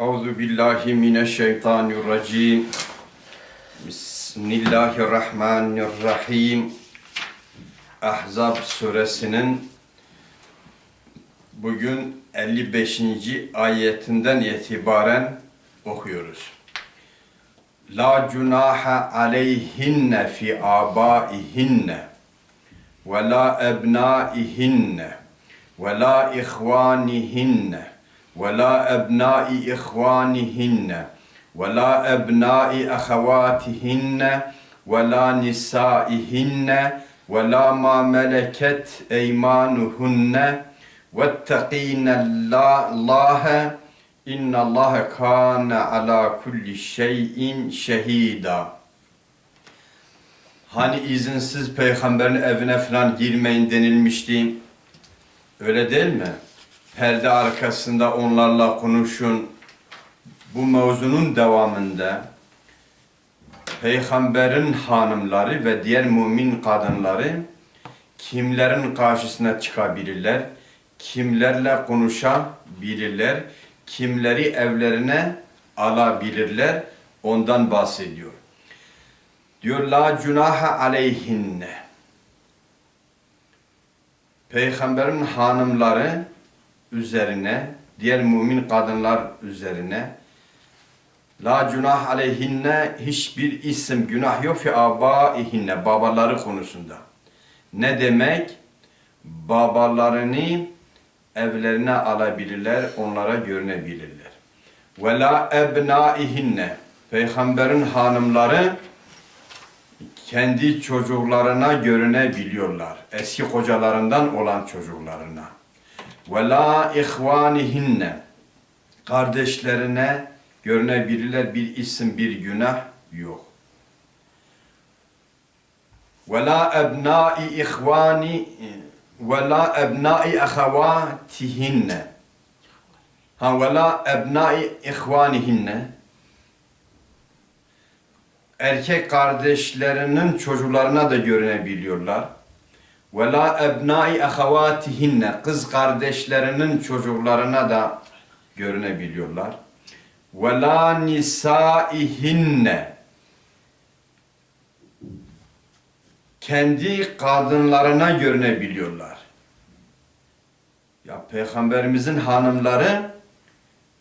Euzu billahi mineşşeytanirracim. Bismillahirrahmanirrahim. Ahzab suresinin bugün 55. ayetinden itibaren okuyoruz. La cunaha aleyhinne fi abaihinne ve la ebnaihinne ve la ihvanihinne ve la ebnai ahawatihinne ve la nisaihinne ve la ma meleket eymanuhunne vettekîne Allah'e inna Allahe kâne ala kulli şeyin şehida. Hani izinsiz peygamberin evine falan girmeyin denilmişti. Öyle değil mi? Perde arkasında onlarla konuşun. Bu mevzunun devamında peygamberin hanımları ve diğer mümin kadınları kimlerin karşısına çıkabilirler, kimlerle konuşabilirler, kimleri evlerine alabilirler ondan bahsediyor. Diyor la cunaha aleyhinne. Peygamberin hanımları üzerine, diğer mümin kadınlar üzerine La günah aleyhinne hiçbir isim günah yok fi abaihinne babaları konusunda. Ne demek? Babalarını evlerine alabilirler, onlara görünebilirler. Ve la ebnaihinne Peygamberin hanımları kendi çocuklarına görünebiliyorlar. Eski kocalarından olan çocuklarına. Ve la ihvanihinne kardeşlerine görünebilirler bir isim bir günah yok. Ve la ebnai ihvani ve la ebnai ahavatihinne ha ve la ebnai ihvanihinne erkek kardeşlerinin çocuklarına da görünebiliyorlar. Ve la ebnai ahavatihinne kız kardeşlerinin çocuklarına da görünebiliyorlar. Ve la nisaihinne kendi kadınlarına görünebiliyorlar. Ya Peygamberimizin hanımları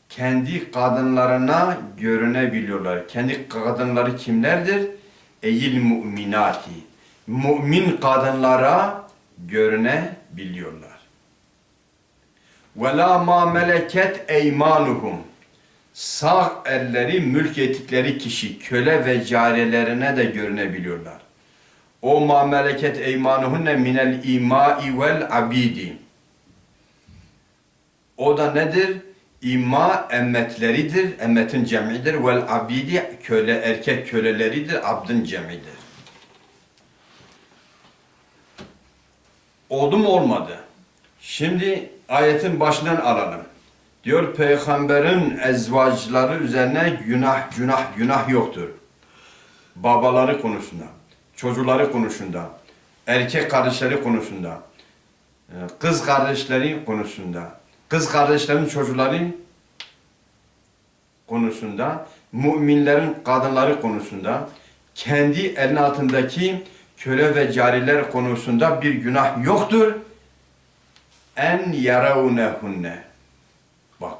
kendi kadınlarına görünebiliyorlar. Kendi kadınları kimlerdir? Eyil mu'minati. Mümin kadınlara görünebiliyorlar. Ve la ma meleket eymanuhum. Sağ elleri mülk ettikleri kişi, köle ve cariyelerine de görünebiliyorlar. O ma meleket eymanuhunne minel imai vel abidi. O da nedir? İma emmetleridir, emmetin cemidir. Vel abidi köle, erkek köleleridir, abdın cemidir. Oldu mu olmadı? Şimdi ayetin başından alalım. Diyor peygamberin ezvacları üzerine günah günah günah yoktur. Babaları konusunda, çocukları konusunda, erkek kardeşleri konusunda, e, kız kardeşleri konusunda, kız kardeşlerin çocukları konusunda, müminlerin kadınları konusunda, kendi elin altındaki köle ve cariler konusunda bir günah yoktur. En yaravnehunne. Bak.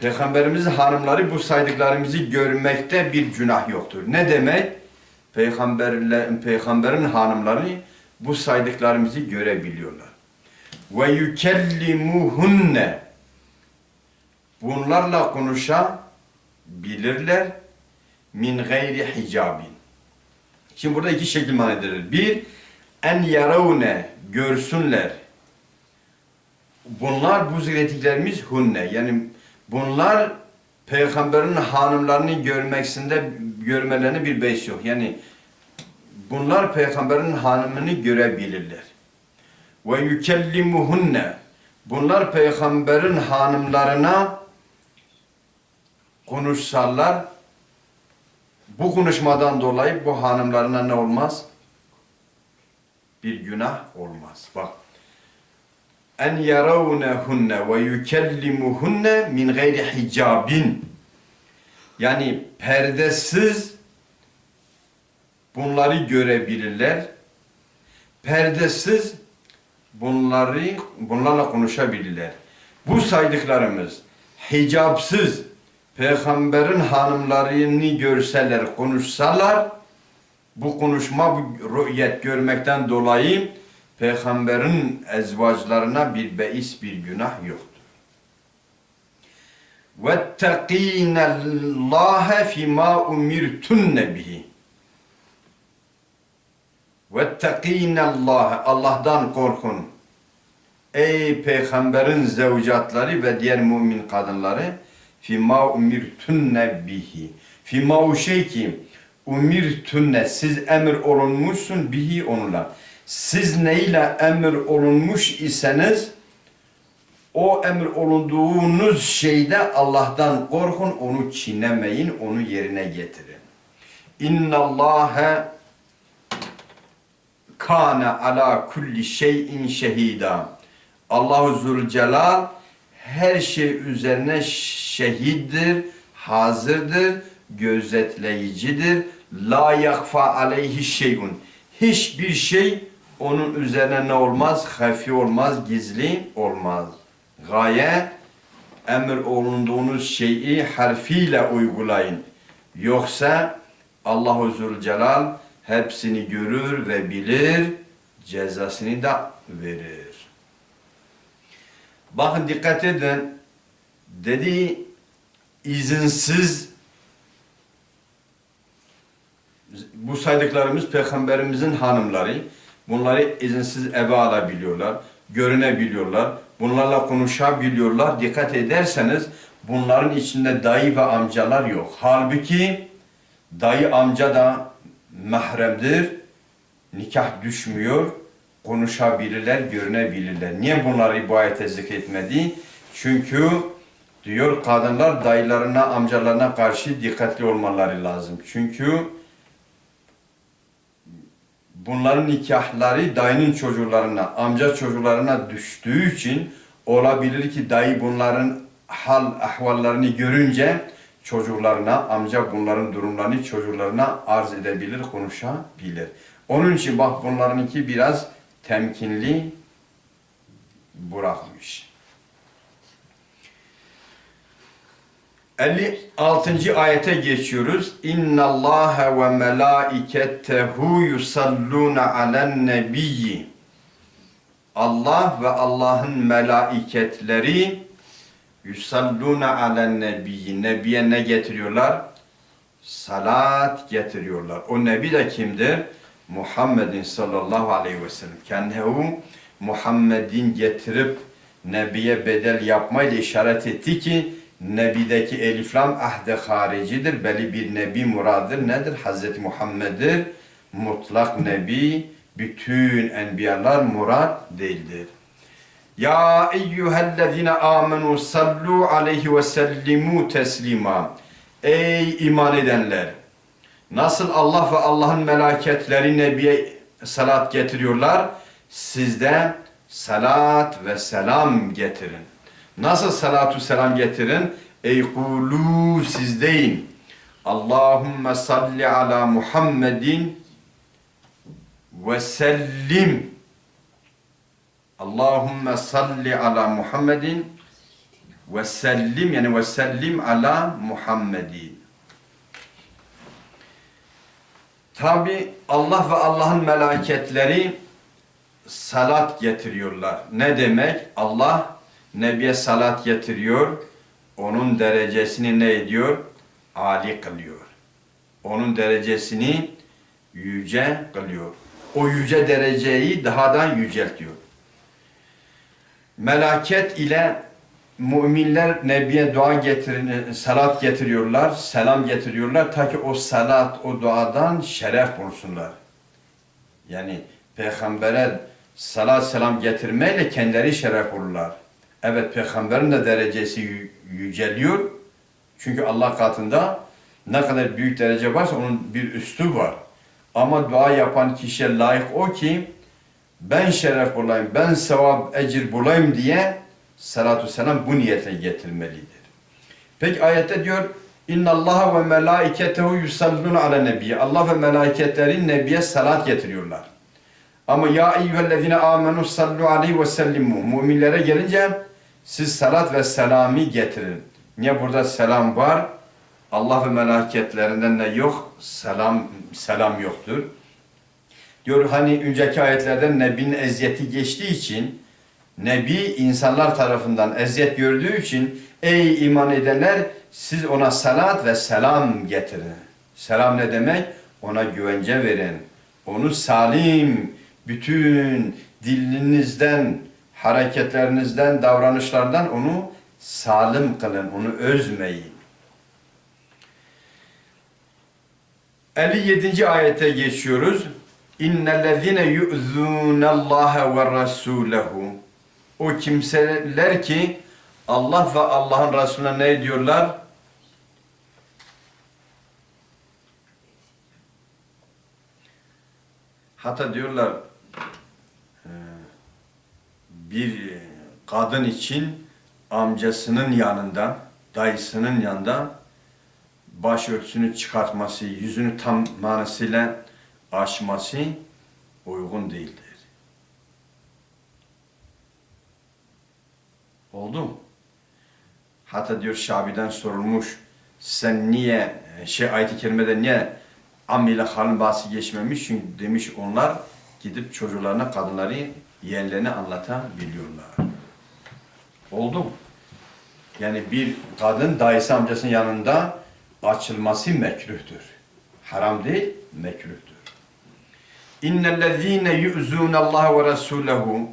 Peygamberimizin hanımları bu saydıklarımızı görmekte bir günah yoktur. Ne demek? Peygamberle, peygamberin hanımları bu saydıklarımızı görebiliyorlar. Ve yükellimuhunne bunlarla konuşabilirler min gayri hicabin. Şimdi burada iki şekil mana. Bir, en yaravne görsünler. Bunlar bu zikrettiklerimiz hunne. Yani bunlar peygamberin hanımlarını görmeksinde görmelerine bir beys yok. Yani bunlar peygamberin hanımını görebilirler. Ve yükellimuhunne. Bunlar peygamberin hanımlarına konuşsalar bu konuşmadan dolayı bu hanımlarına ne olmaz? Bir günah olmaz. Bak. En yaravnehunne ve yukellimuhunne min gayri hicabin. Yani perdesiz bunları görebilirler. Perdesiz bunları bunlarla konuşabilirler. Bu saydıklarımız hicapsız peygamberin hanımlarını görseler, konuşsalar bu konuşma, bu rü'yet görmekten dolayı peygamberin ezvaclarına bir beis, bir günah yoktur. وَاتَّقِينَ اللّٰهَ فِي مَا اُمِرْتُنَّ بِهِ وَاتَّقِينَ اللّٰهَ Allah'tan korkun. Ey peygamberin zevcatları ve diğer mümin kadınları fima umirtunne bihi. Fima o şey ki umirtunne siz emir olunmuşsun bihi onunla. Siz neyle emir olunmuş iseniz o emir olunduğunuz şeyde Allah'tan korkun, onu çiğnemeyin, onu yerine getirin. İnna Allahe kâne ala kulli şeyin şehida. Allahu Zülcelal her şey üzerine şehittir, hazırdır, gözetleyicidir. La yakfa aleyhi şeyun. Hiçbir şey onun üzerine ne olmaz? Hafi olmaz, gizli olmaz. Gaye emir olunduğunuz şeyi harfiyle uygulayın. Yoksa Allahu Zülcelal hepsini görür ve bilir, cezasını da verir. Bakın dikkat edin. Dedi izinsiz bu saydıklarımız peygamberimizin hanımları. Bunları izinsiz eve alabiliyorlar, görünebiliyorlar, bunlarla konuşabiliyorlar. Dikkat ederseniz bunların içinde dayı ve amcalar yok. Halbuki dayı amca da mahremdir. Nikah düşmüyor. Konuşabilirler, görünebilirler. Niye bunları bu ayete zikretmedi? Çünkü diyor kadınlar dayılarına, amcalarına karşı dikkatli olmaları lazım. Çünkü bunların nikahları dayının çocuklarına, amca çocuklarına düştüğü için olabilir ki dayı bunların hal ahvallarını görünce çocuklarına, amca bunların durumlarını çocuklarına arz edebilir, konuşabilir. Onun için bak bunlarınki biraz temkinli bırakmış. 56. ayete geçiyoruz. İnna Allah ve melaiketehu yusalluna alen nebiyyi. Allah ve Allah'ın melaiketleri yusalluna alen nebiyyi. Nebiye ne getiriyorlar? Salat getiriyorlar. O nebi de kimdir? Muhammedin sallallahu aleyhi ve sellem. Kendihu Muhammed'in getirip Nebiye bedel yapmayla işaret etti ki Nebi'deki eliflam ahde haricidir. Belli bir nebi muradır. Nedir? Hazreti Muhammed'dir. Mutlak nebi. Bütün enbiyalar murad değildir. Ya eyyühellezine amenu sallu aleyhi ve sellimu teslima. Ey iman edenler! Nasıl Allah ve Allah'ın meleketleri Nebi'ye salat getiriyorlar? Siz de salat ve selam getirin. Nasıl salatu selam getirin? Ey kulu siz deyin. Allahümme salli ala Muhammedin ve sellim. Allahümme salli ala Muhammedin ve sellim yani ve sellim ala Muhammedin. Tabi Allah ve Allah'ın meleketleri salat getiriyorlar. Ne demek? Allah Nebiye salat getiriyor. Onun derecesini ne ediyor? Ali kılıyor. Onun derecesini yüce kılıyor. O yüce dereceyi daha da yüceltiyor. Melaket ile müminler Nebiye dua getirin, salat getiriyorlar, selam getiriyorlar ta ki o salat, o duadan şeref bulsunlar. Yani peygambere salat selam getirmeyle kendileri şeref olurlar. Evet peygamberin de derecesi yü- yüceliyor. Çünkü Allah katında ne kadar büyük derece varsa onun bir üstü var. Ama dua yapan kişiye layık o ki ben şeref bulayım, ben sevap, ecir bulayım diye salatu selam bu niyetle getirmelidir. Peki ayette diyor İnna Allah ve melaiketehu yusallun ala nebi. Allah ve meleketleri nebiye salat getiriyorlar. Ama ya eyyühellezine amenu sallu aleyhi ve sellimu. Müminlere gelince siz salat ve selami getirin. Niye burada selam var? Allah ve melaketlerinden ne yok? Selam selam yoktur. Diyor hani önceki ayetlerden Nebi'nin eziyeti geçtiği için Nebi insanlar tarafından eziyet gördüğü için ey iman edenler siz ona salat ve selam getirin. Selam ne demek? Ona güvence verin. Onu salim, bütün dilinizden, hareketlerinizden, davranışlardan onu salim kılın, onu özmeyin. 57. ayete geçiyoruz. İnnellezine yu'zunallaha ve rasulehu. O kimseler ki Allah ve Allah'ın Resulüne ne diyorlar? Hatta diyorlar bir kadın için amcasının yanında, dayısının yanında başörtüsünü çıkartması, yüzünü tam manasıyla açması uygun değildir. Oldu mu? Hatta diyor Şabi'den sorulmuş, sen niye, şey ayet-i kerimede niye am ile halin bahsi geçmemiş? Çünkü demiş onlar gidip çocuklarına, kadınları, yeğenlerine anlatabiliyorlar. Oldu mu? Yani bir kadın dayısı amcasının yanında açılması mekruhtur. Haram değil, mekruhtur. İnnellezîne yu'zûnallâhe ve rasûlehu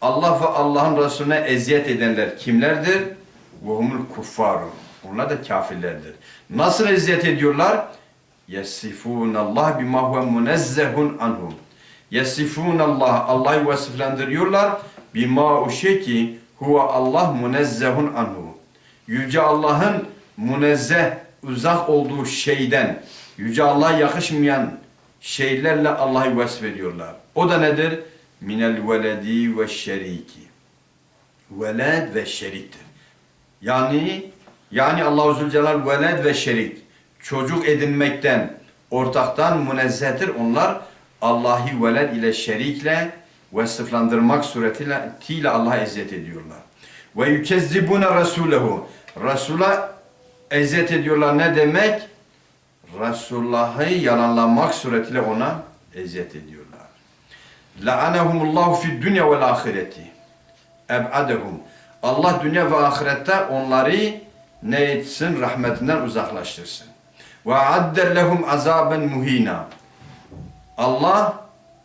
Allah ve Allah'ın Resulüne eziyet edenler kimlerdir? Ve humul kuffaru. Onlar da kafirlerdir. Nasıl eziyet ediyorlar? Yesifûnallah bima huve munezzehun anhum. Yesifûnallah Allah'ı vasıflandırıyorlar. Bima o şey ki huve Allah munezzehun anhu. Yüce Allah'ın munezzeh uzak olduğu şeyden, Yüce Allah'a yakışmayan şeylerle Allah'ı vasfediyorlar. O da nedir? Minel veledi ve şeriki. Veled ve şeriktir. Yani yani Allahu Zülcelal veled ve şerik. Çocuk edinmekten, ortaktan münezzehtir. Onlar Allah'ı veled ile şerikle vasıflandırmak suretiyle tiyle Allah'a eziyet ediyorlar. Ve yükezzibune rasulehu. Resul'a eziyet ediyorlar ne demek? Resulullah'ı yalanlamak suretiyle ona eziyet ediyorlar. La'anehumullahu fid dünya vel ahireti. Eb'adehum. Allah dünya ve ahirette onları ne etsin? Rahmetinden uzaklaştırsın. Ve adde lehum azaben muhina. Allah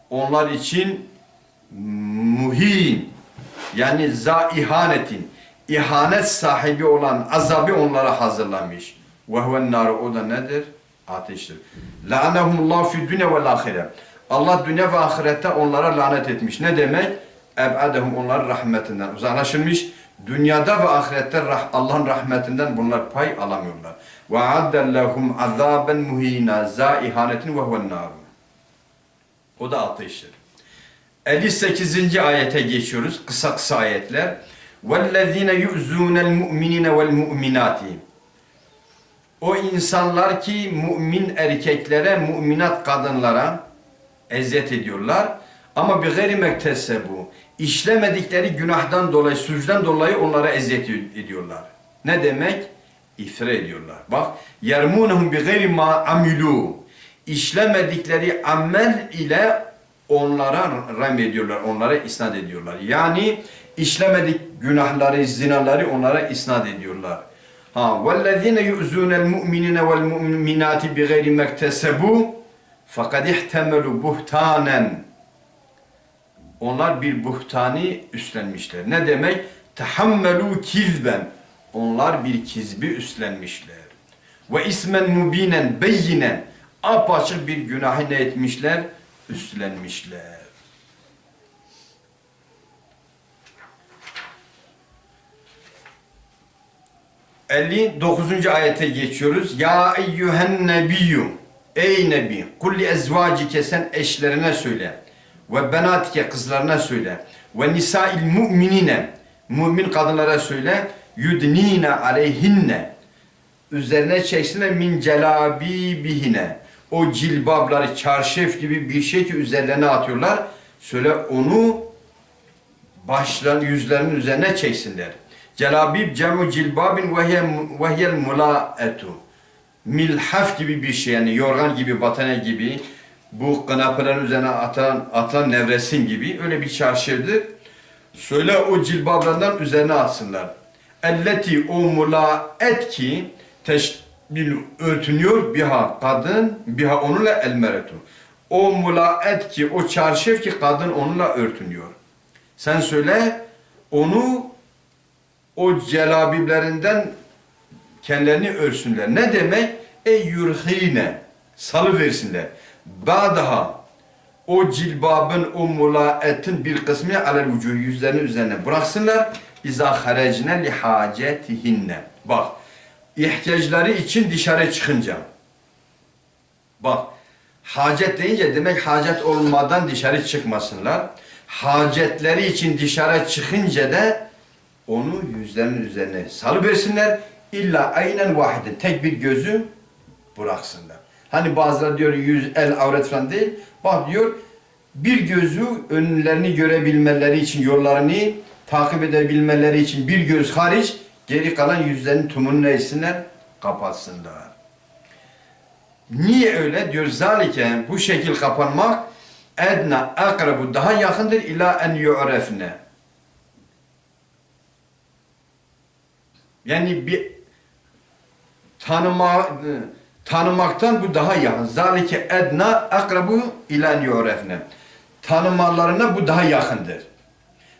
onlar için muhin yani za ihanetin ihanet sahibi olan azabı onlara hazırlamış. Ve huven nar o da nedir? Ateştir. La'anehumullahu fi dünya vel ahire. Allah dünya ve ahirette onlara lanet etmiş. Ne demek? Eb'adehum onlar rahmetinden uzaklaşılmış. Dünyada ve ahirette Allah'ın rahmetinden bunlar pay alamıyorlar. Ve addellahum azaben muhina za ihanetin ve huven nar. O da ateştir. 58. ayete geçiyoruz. Kısa kısa ayetler. وَالَّذ۪ينَ يُؤْزُونَ الْمُؤْمِنِينَ وَالْمُؤْمِنَاتِ O insanlar ki mümin erkeklere, müminat kadınlara eziyet ediyorlar. Ama bir gayri bu. İşlemedikleri günahdan dolayı, suçtan dolayı onlara eziyet ediyorlar. Ne demek? İftira ediyorlar. Bak, yermunhum bi gayri ma amilu. işlemedikleri amel ile onlara rem ediyorlar, onlara isnat ediyorlar. Yani işlemedik günahları, zinaları onlara isnat ediyorlar. Ha, vellezine yu'zunel mu'minine vel mu'minati bi gayri mektesebu fakat ihtemelu buhtanen. Onlar bir buhtani üstlenmişler. Ne demek? Tahammelu kizben. Onlar bir kizbi üstlenmişler. Ve ismen mubinen beyinen Apaçık bir günahı ne etmişler? Üstlenmişler. Elli dokuzuncu ayete geçiyoruz. Ya eyyühen nebiyyum. Ey Nebi, kulli ezvacike sen eşlerine söyle. Ve benatike kızlarına söyle. Ve nisail mu'minine mümin kadınlara söyle. Yudnine aleyhinne üzerine çeksinler min celabibihine. O cilbabları çarşaf gibi bir şey ki üzerlerine atıyorlar. Söyle onu başların yüzlerinin üzerine çeksinler. Celabib cemu cilbabin ve hiye ve hiyel mulaetu. Milhaf gibi bir şey yani yorgan gibi, batane gibi bu kanapelerin üzerine atılan, atılan nevresim gibi öyle bir çarşıdır. Söyle o cilbablarından üzerine atsınlar. Elleti o mulaet ki teşbil örtünüyor biha kadın biha onunla elmeretu. O mulaet ki o çarşaf ki kadın onunla örtünüyor. Sen söyle onu o celabiblerinden kendilerini örsünler. Ne demek? E yurhine salı versinler. Ba'daha o cilbabın o mulaetin bir kısmını alel vücuh yüzlerinin üzerine bıraksınlar. İza harecne li hacetihinne. Bak ihtiyaçları için dışarı çıkınca. Bak hacet deyince demek hacet olmadan dışarı çıkmasınlar. Hacetleri için dışarı çıkınca da onu yüzlerinin üzerine salıversinler. İlla aynen vahide tek bir gözü bıraksınlar. Hani bazıları diyor yüz el avret falan değil. Bak diyor bir gözü önlerini görebilmeleri için yollarını takip edebilmeleri için bir göz hariç geri kalan yüzlerini tümünü neysinler? Kapatsınlar. Niye öyle? Diyor zalike bu şekil kapanmak edna akrabu daha yakındır ila en yu'refne. Yani bir tanıma tanımaktan bu daha yakın. Zalike edna akrabu ila en yu'refne. Tanımalarına bu daha yakındır.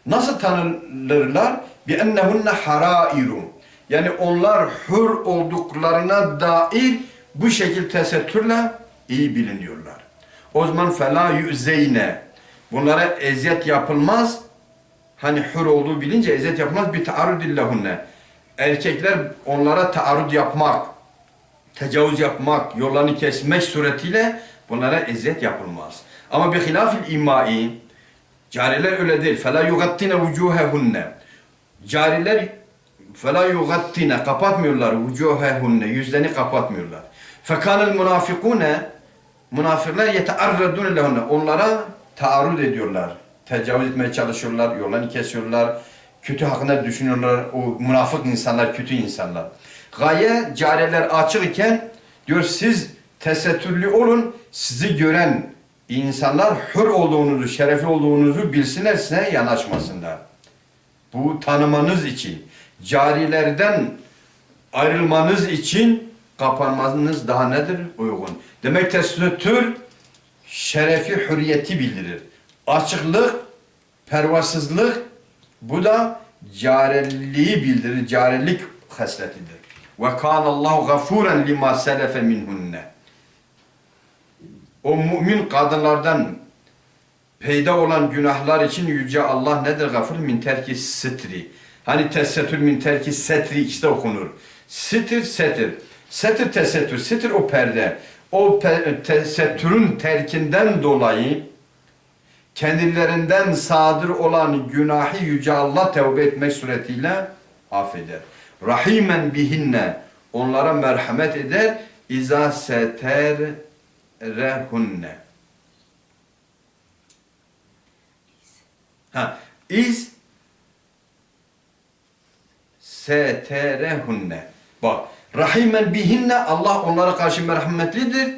Nasıl tanınırlar? Ennehunne harairu. Yani onlar hür olduklarına dair bu şekil tesettürle iyi biliniyorlar. O zaman fela yüzeyne. Bunlara eziyet yapılmaz. Hani hür olduğu bilince eziyet yapılmaz. Bir taarrudillahunne. Erkekler onlara taarrud yapmak, tecavüz yapmak, yollarını kesmek suretiyle bunlara eziyet yapılmaz. Ama bir hilafil imai, cariler öyle değil. Fela yugattine vucuhehunne. Cariler fela yugattine kapatmıyorlar vucuhehunne. Yüzlerini kapatmıyorlar. Fekanel münafikune münafıklar yetearradun lehunne. Onlara taarruz ediyorlar. Tecavüz etmeye çalışıyorlar, yollarını kesiyorlar. Kötü hakkında düşünüyorlar. O münafık insanlar, kötü insanlar. Gaye cariler açık iken diyor siz tesettürlü olun. Sizi gören insanlar hür olduğunuzu, şerefli olduğunuzu bilsinler size yanaşmasınlar. Bu tanımanız için, carilerden ayrılmanız için kapanmanız daha nedir? Uygun. Demek tesettür şerefi, hürriyeti bildirir. Açıklık, pervasızlık bu da cariliği bildirir. Carilik hasletidir. Ve kana Allahu gafuran lima selefe minhunne. O mümin kadınlardan peyda olan günahlar için yüce Allah nedir gafur min terki sitri. Hani tesettür min terki setri işte okunur. Sitir setir. Setir tesettür. Sitir o perde. O pe- tesettürün terkinden dolayı kendilerinden sadır olan günahı yüce Allah tevbe etmek suretiyle affeder. Rahimen bihinne onlara merhamet eder. İza seterehunne. Ha, iz seterehunne. Bak, rahimen bihinne Allah onlara karşı merhametlidir.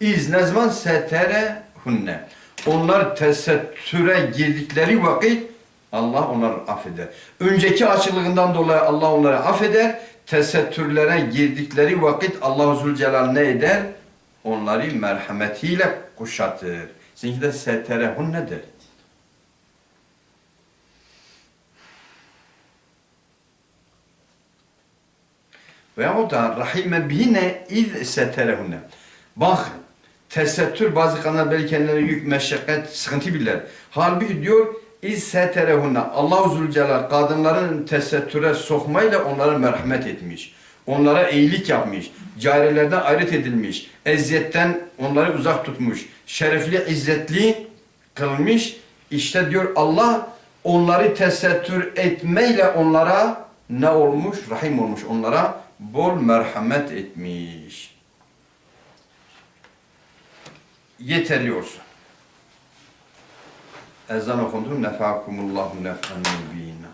İz ne zaman seterehunne. Onlar tesettüre girdikleri vakit Allah onları affeder. Önceki açılığından dolayı Allah onları affeder. Tesettürlere girdikleri vakit Allah Zülcelal ne eder? Onları merhametiyle kuşatır. Sizinki de seterehun Veyahut da rahimen bihine iz seterehunne. Bak tesettür bazı kanlar belki kendileri yük, meşakkat, sıkıntı bilirler. Halbuki diyor iz seterehunne. Allah-u Zülcelal kadınların tesettüre sokmayla onlara merhamet etmiş. Onlara iyilik yapmış. Carilerden ayrıt edilmiş. Eziyetten onları uzak tutmuş. Şerefli, izzetli kılmış. İşte diyor Allah onları tesettür etmeyle onlara ne olmuş? Rahim olmuş. Onlara bol merhamet etmiş. Yeterli olsun. Ezan okundu. Nefakumullahu nef'an mubina.